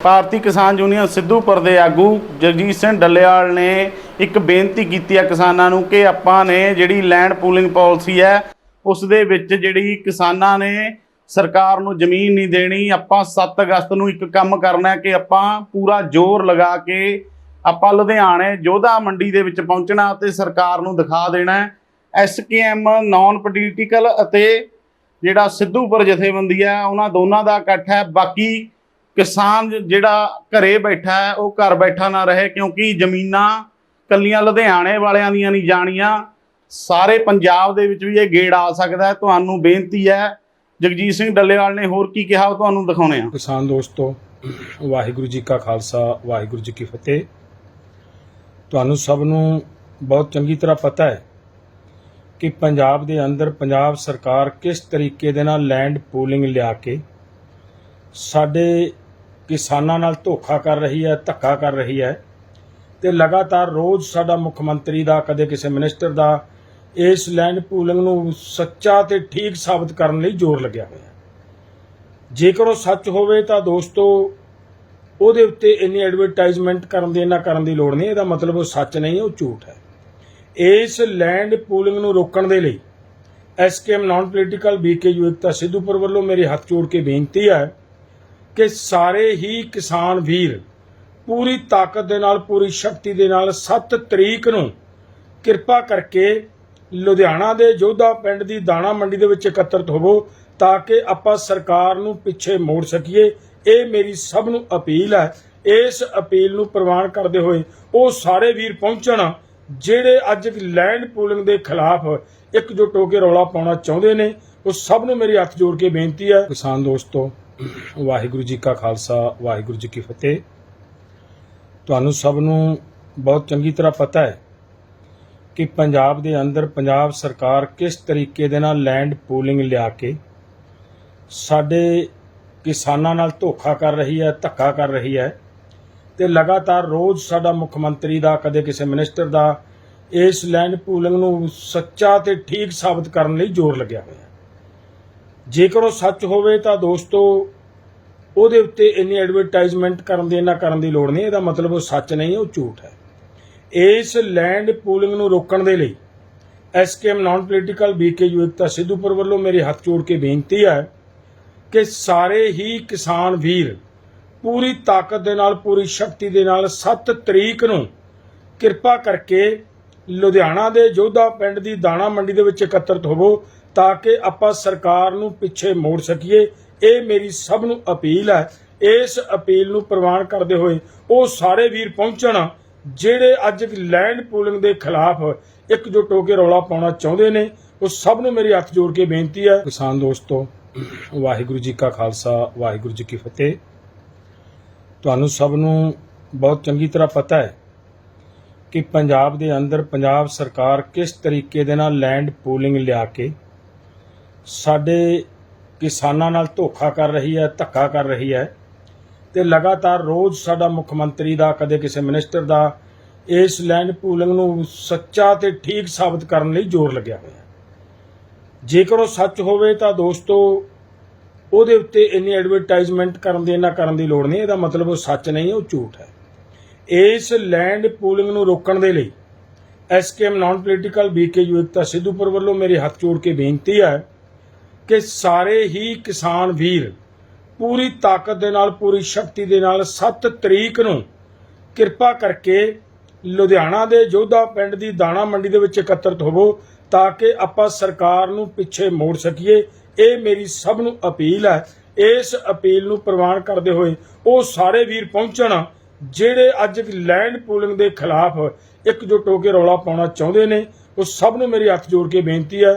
ਭਾਰਤੀ ਕਿਸਾਨ ਯੂਨੀਅਨ ਸਿੱਧੂਪੁਰ ਦੇ ਆਗੂ ਜਗਜੀਤ ਸਿੰਘ ਡੱਲੇਵਾਲ ਨੇ ਇੱਕ ਬੇਨਤੀ ਕੀਤੀ ਹੈ ਕਿਸਾਨਾਂ ਨੂੰ ਕਿ ਆਪਾਂ ਨੇ ਜਿਹੜੀ ਲੈਂਡ ਪੂਲਿੰਗ ਪਾਲਿਸੀ ਹੈ ਉਸ ਦੇ ਵਿੱਚ ਜਿਹੜੀ ਕਿਸਾਨਾਂ ਨੇ ਸਰਕਾਰ ਨੂੰ ਜ਼ਮੀਨ ਨਹੀਂ ਦੇਣੀ, ਆਪਾਂ 7 ਅਗਸਤ ਨੂੰ ਇੱਕ ਕੰਮ ਕਰਨਾ ਹੈ ਕਿ ਆਪਾਂ ਪੂਰਾ ਜ਼ੋਰ ਲਗਾ ਕੇ ਆਪਾਂ ਲੁਧਿਆਣੇ ਜੋਧਾ ਮੰਡੀ ਦੇ ਵਿੱਚ ਪਹੁੰਚਣਾ ਤੇ ਸਰਕਾਰ ਨੂੰ ਦਿਖਾ ਦੇਣਾ ਐਸਕੇਐਮ ਨਾਨ ਪੋਲੀਟੀਕਲ ਅਤੇ ਜਿਹੜਾ ਸਿੱਧੂਪੁਰ ਜਥੇਬੰਦੀ ਹੈ, ਉਹਨਾਂ ਦੋਨਾਂ ਦਾ ਇਕੱਠ ਹੈ। ਬਾਕੀ ਕਿਸਾਨ ਜਿਹੜਾ ਘਰੇ ਬੈਠਾ ਹੈ, ਉਹ ਘਰ ਬੈਠਾ ਨਾ ਰਹੇ ਕਿਉਂਕਿ ਜ਼ਮੀਨਾਂ ਕੱਲੀਆਂ ਲੁਧਿਆਣੇ ਵਾਲਿਆਂ ਦੀਆਂ ਨਹੀਂ ਜਾਣੀਆਂ। ਸਾਰੇ ਪੰਜਾਬ ਦੇ ਵਿੱਚ ਵੀ ਇਹ ਗੇੜ ਆ ਸਕਦਾ ਤੁਹਾਨੂੰ ਬੇਨਤੀ ਹੈ, ਜਗਜੀਤ ਸਿੰਘ ਡੱਲੇਵਾਲ ਨੇ ਹੋਰ ਕੀ ਕਿਹਾ ਤੁਹਾਨੂੰ ਦਿਖਾਉਣੇ ਆ। ਕਿਸਾਨ ਦੋਸਤੋ, ਵਾਹਿਗੁਰੂ ਜੀ ਕਾ ਖਾਲਸਾ, ਵਾਹਿਗੁਰੂ ਜੀ ਕੀ ਫਤਿਹ। ਤੁਹਾਨੂੰ ਸਭ ਨੂੰ ਬਹੁਤ ਚੰਗੀ ਤਰ੍ਹਾਂ ਪਤਾ ਹੈ ਕਿ ਪੰਜਾਬ ਦੇ ਅੰਦਰ ਪੰਜਾਬ ਸਰਕਾਰ ਕਿਸ ਤਰੀਕੇ ਦੇ ਨਾਲ ਲੈਂਡ ਪੂਲਿੰਗ ਲਿਆ ਕੇ ਸਾਡੇ ਕਿਸਾਨਾਂ ਨਾਲ ਧੋਖਾ ਕਰ ਰਹੀ ਹੈ, ਧੱਕਾ ਕਰ ਰਹੀ ਹੈ। ਤੇ ਲਗਾਤਾਰ ਰੋਜ਼ ਸਾਡਾ ਮੁੱਖ ਮੰਤਰੀ ਦਾ, ਕਦੇ ਕਿਸੇ ਮਿਨਿਸਟਰ ਦਾ, ਇਸ ਲੈਂਡ ਪੂਲਿੰਗ ਨੂੰ ਸੱਚਾ ਤੇ ਠੀਕ ਸਾਬਤ ਕਰਨ ਲਈ ਜ਼ੋਰ ਲੱਗਿਆ ਹੋਇਆ ਹੈ। ਜੇਕਰ ਉਹ ਸੱਚ ਹੋਵੇ ਤਾਂ ਦੋਸਤੋ, ਉਹਦੇ ਉੱਤੇ ਇੰਨੀ ਐਡਵਰਟਾਈਜ਼ਮੈਂਟ ਕਰਨ ਦੀ ਨਾ ਕਰਨ ਦੀ ਲੋੜ ਨਹੀਂ, ਇਹਦਾ ਮਤਲਬ ਉਹ ਸੱਚ ਨਹੀਂ, ਉਹ ਝੂਠ ਹੈ। ਇਸ ਲੈਂਡ ਪੂਲਿੰਗ ਨੂੰ ਰੋਕਣ ਦੇ ਲਈ ਐਸਕੇਐਮ ਨਾਨ ਪੋਲੀਟੀਕਲ ਬੀਕੇਯੂ ਯੁਕਤਾ ਸਿੱਧੂਪੁਰ ਵੱਲੋਂ ਮੇਰੇ ਹੱਥ ਜੋੜ ਕੇ ਬੇਨਤੀ ਹੈ ਕਿ ਸਾਰੇ ਹੀ ਕਿਸਾਨ ਵੀਰ ਪੂਰੀ ਤਾਕਤ ਦੇ ਨਾਲ, ਪੂਰੀ ਸ਼ਕਤੀ ਦੇ ਨਾਲ 7 ਤਰੀਕ ਨੂੰ ਕਿਰਪਾ ਕਰਕੇ ਲੁਧਿਆਣਾ ਦੇ ਜੋਧਾ ਪਿੰਡ ਦੀ ਦਾਣਾ ਮੰਡੀ ਦੇ ਵਿੱਚ ਇਕੱਤਰਤ ਹੋਵੋ ਤਾਂ ਕਿ ਆਪਾਂ ਸਰਕਾਰ ਨੂੰ ਪਿੱਛੇ ਮੋੜ ਸਕੀਏ। ਇਹ ਮੇਰੀ ਸਭ ਨੂੰ ਅਪੀਲ ਹੈ। ਇਸ ਅਪੀਲ ਨੂੰ ਪ੍ਰਵਾਨ ਕਰਦੇ ਹੋਏ ਉਹ ਸਾਰੇ ਵੀਰ ਪਹੁੰਚਣ ਜਿਹੜੇ ਅੱਜ ਲੈਂਡ ਪੂਲਿੰਗ ਦੇ ਖਿਲਾਫ ਇਕਜੁੱਟ ਹੋ ਕੇ ਰੌਲਾ ਪਾਉਣਾ ਚਾਹੁੰਦੇ ਨੇ। ਉਹ ਸਭ ਨੂੰ ਮੇਰੀ ਹੱਥ ਜੋੜ ਕੇ ਬੇਨਤੀ ਹੈ। ਕਿਸਾਨ ਦੋਸਤੋ ਵਾਹਿਗੁਰੂ ਜੀ ਕਾ ਖਾਲਸਾ, ਵਾਹਿਗੁਰੂ ਜੀ ਕੀ ਫਤਿਹ। ਤੁਹਾਨੂੰ ਸਭ ਨੂੰ ਬਹੁਤ ਚੰਗੀ ਤਰ੍ਹਾਂ ਪਤਾ ਹੈ ਕਿ ਪੰਜਾਬ ਦੇ ਅੰਦਰ ਪੰਜਾਬ ਸਰਕਾਰ ਕਿਸ ਤਰੀਕੇ ਦੇ ਨਾਲ ਲੈਂਡ ਪੂਲਿੰਗ ਲਿਆ ਕੇ ਸਾਡੇ ਕਿਸਾਨਾਂ ਨਾਲ ਧੋਖਾ ਕਰ ਰਹੀ ਹੈ, ਧੱਕਾ ਕਰ ਰਹੀ ਹੈ ਤੇ ਲਗਾਤਾਰ ਰੋਜ਼ ਸਾਡਾ ਮੁੱਖ ਮੰਤਰੀ ਦਾ, ਕਦੇ ਕਿਸੇ ਮਿਨਿਸਟਰ ਦਾ ਇਸ ਲੈਂਡ ਪੂਲਿੰਗ ਨੂੰ ਸੱਚਾ ਤੇ ਠੀਕ ਸਾਬਤ ਕਰਨ ਲਈ ਜ਼ੋਰ ਲੱਗਿਆ ਹੋਇਆ ਜੇਕਰ ਉਹ ਸੱਚ ਹੋਵੇ ਤਾਂ ਦੋਸਤੋ, ਉਹਦੇ ਉੱਤੇ ਇੰਨੀ ਐਡਵਰਟਾਈਜ਼ਮੈਂਟ ਕਰਨ ਦੀ ਨਾ ਕਰਨ ਦੀ ਲੋੜ ਨਹੀਂ, ਇਹਦਾ ਮਤਲਬ ਉਹ ਸੱਚ ਨਹੀਂ, ਉਹ ਝੂਠ ਹੈ। ਇਸ ਲੈਂਡ ਪੂਲਿੰਗ ਨੂੰ ਰੋਕਣ ਦੇ ਲਈ SKM non political BKU Ekta Sidhupur ਵੱਲੋਂ ਮੇਰੇ ਹੱਥ ਜੋੜ ਕੇ ਬੇਨਤੀ ਹੈ ਕਿ ਸਾਰੇ ਹੀ ਕਿਸਾਨ ਵੀਰ ਪੂਰੀ ਤਾਕਤ ਦੇ ਨਾਲ, ਪੂਰੀ ਸ਼ਕਤੀ ਦੇ ਨਾਲ 7 ਤਰੀਕ ਨੂੰ ਕਿਰਪਾ ਕਰਕੇ ਲੁਧਿਆਣਾ ਦੇ ਜੋਧਾ ਪਿੰਡ ਦੀ ਦਾਣਾ ਮੰਡੀ ਦੇ ਵਿੱਚ ਇਕੱਤਰਤ ਹੋਵੋ ਤਾਂ ਕਿ ਆਪਾਂ ਸਰਕਾਰ ਨੂੰ ਪਿੱਛੇ ਮੋੜ ਸਕੀਏ। ਇਹ ਮੇਰੀ ਸਭ ਨੂੰ ਅਪੀਲ ਹੈ। ਇਸ ਅਪੀਲ ਨੂੰ ਪ੍ਰਵਾਨ ਕਰਦੇ ਹੋਏ ਉਹ ਸਾਰੇ ਵੀਰ ਪਹੁੰਚਣ ਜਿਹੜੇ ਅੱਜ ਲੈਂਡ ਪੂਲਿੰਗ ਦੇ ਖਿਲਾਫ ਇਕਜੁੱਟ ਹੋ ਕੇ ਰੌਲਾ ਪਾਉਣਾ ਚਾਹੁੰਦੇ ਨੇ। ਉਹ ਸਭ ਨੂੰ ਮੇਰੀ ਹੱਥ ਜੋੜ ਕੇ ਬੇਨਤੀ ਹੈ। ਕਿਸਾਨ ਦੋਸਤੋ, ਵਾਹਿਗੁਰੂ ਜੀ ਕਾ ਖਾਲਸਾ, ਵਾਹਿਗੁਰੂ ਜੀ ਕੀ ਫਤਿਹ। ਤੁਹਾਨੂੰ ਸਭ ਨੂੰ ਬਹੁਤ ਚੰਗੀ ਤਰ੍ਹਾਂ ਪਤਾ ਹੈ ਕਿ ਪੰਜਾਬ ਦੇ ਅੰਦਰ ਪੰਜਾਬ ਸਰਕਾਰ ਕਿਸ ਤਰੀਕੇ ਦੇ ਨਾਲ ਲੈਂਡ ਪੂਲਿੰਗ ਲਿਆ ਕੇ ਸਾਡੇ ਕਿਸਾਨਾਂ ਨਾਲ ਧੋਖਾ ਕਰ ਰਹੀ ਹੈ, ਧੱਕਾ ਕਰ ਰਹੀ ਹੈ ਤੇ ਲਗਾਤਾਰ ਰੋਜ਼ ਸਾਡਾ ਮੁੱਖ ਮੰਤਰੀ ਦਾ, ਕਦੇ ਕਿਸੇ ਮਿਨਿਸਟਰ ਦਾ ਇਸ ਲੈਂਡ ਪੂਲਿੰਗ ਨੂੰ ਸੱਚਾ ਤੇ ਠੀਕ ਸਾਬਤ ਕਰਨ ਲਈ ਜ਼ੋਰ ਲੱਗਿਆ ਹੋਇਆ ਹੈ। ਜੇਕਰ ਉਹ ਸੱਚ ਹੋਵੇ ਤਾਂ ਦੋਸਤੋ, ਉਹਦੇ ਉੱਤੇ ਇੰਨੀ ਐਡਵਰਟਾਈਜ਼ਮੈਂਟ ਕਰਨ ਦੀ ਨਾ ਕਰਨ ਦੀ ਲੋੜ ਨਹੀਂ, ਇਹਦਾ ਮਤਲਬ ਉਹ ਸੱਚ ਨਹੀਂ, ਉਹ ਝੂਠ ਹੈ। ਇਸ ਲੈਂਡ ਪੂਲਿੰਗ ਨੂੰ ਰੋਕਣ ਦੇ ਲਈ ਐਸਕੇਐਮ ਨਾਨ ਪੋਲੀਟੀਕਲ ਬੀਕੇਯੂ ਯੁਕਤਾ ਸਿੱਧੂਪੁਰ ਵੱਲੋਂ ਮੇਰੇ ਹੱਥ ਜੋੜ ਕੇ ਬੇਨਤੀ ਹੈ ਕਿ ਸਾਰੇ ਹੀ ਕਿਸਾਨ ਵੀਰ ਪੂਰੀ ਤਾਕਤ ਦੇ ਨਾਲ, ਪੂਰੀ ਸ਼ਕਤੀ ਦੇ ਨਾਲ 7 ਤਰੀਕ ਨੂੰ ਕਿਰਪਾ ਕਰਕੇ ਲੁਧਿਆਣਾ ਦੇ ਜੋਧਾ ਪਿੰਡ ਦੀ ਦਾਣਾ ਮੰਡੀ ਦੇ ਵਿੱਚ ਇਕੱਤਰਤ ਹੋਵੋ ਤਾਂ ਕਿ ਆਪਾਂ ਸਰਕਾਰ ਨੂੰ ਪਿੱਛੇ ਮੋੜ ਸਕੀਏ। ਇਹ ਮੇਰੀ ਸਭ ਨੂੰ ਅਪੀਲ ਹੈ। ਇਸ ਅਪੀਲ ਨੂੰ ਪ੍ਰਵਾਨ ਕਰਦੇ ਹੋਏ ਉਹ ਸਾਰੇ ਵੀਰ ਪਹੁੰਚਣ ਜਿਹੜੇ ਅੱਜ ਲੈਂਡ ਪੂਲਿੰਗ ਦੇ ਖਿਲਾਫ ਇਕਜੁੱਟ ਹੋ ਕੇ ਰੌਲਾ ਪਾਉਣਾ ਚਾਹੁੰਦੇ ਨੇ, ਉਹ ਸਭ ਨੂੰ ਮੇਰੀ ਹੱਥ ਜੋੜ ਕੇ ਬੇਨਤੀ ਹੈ।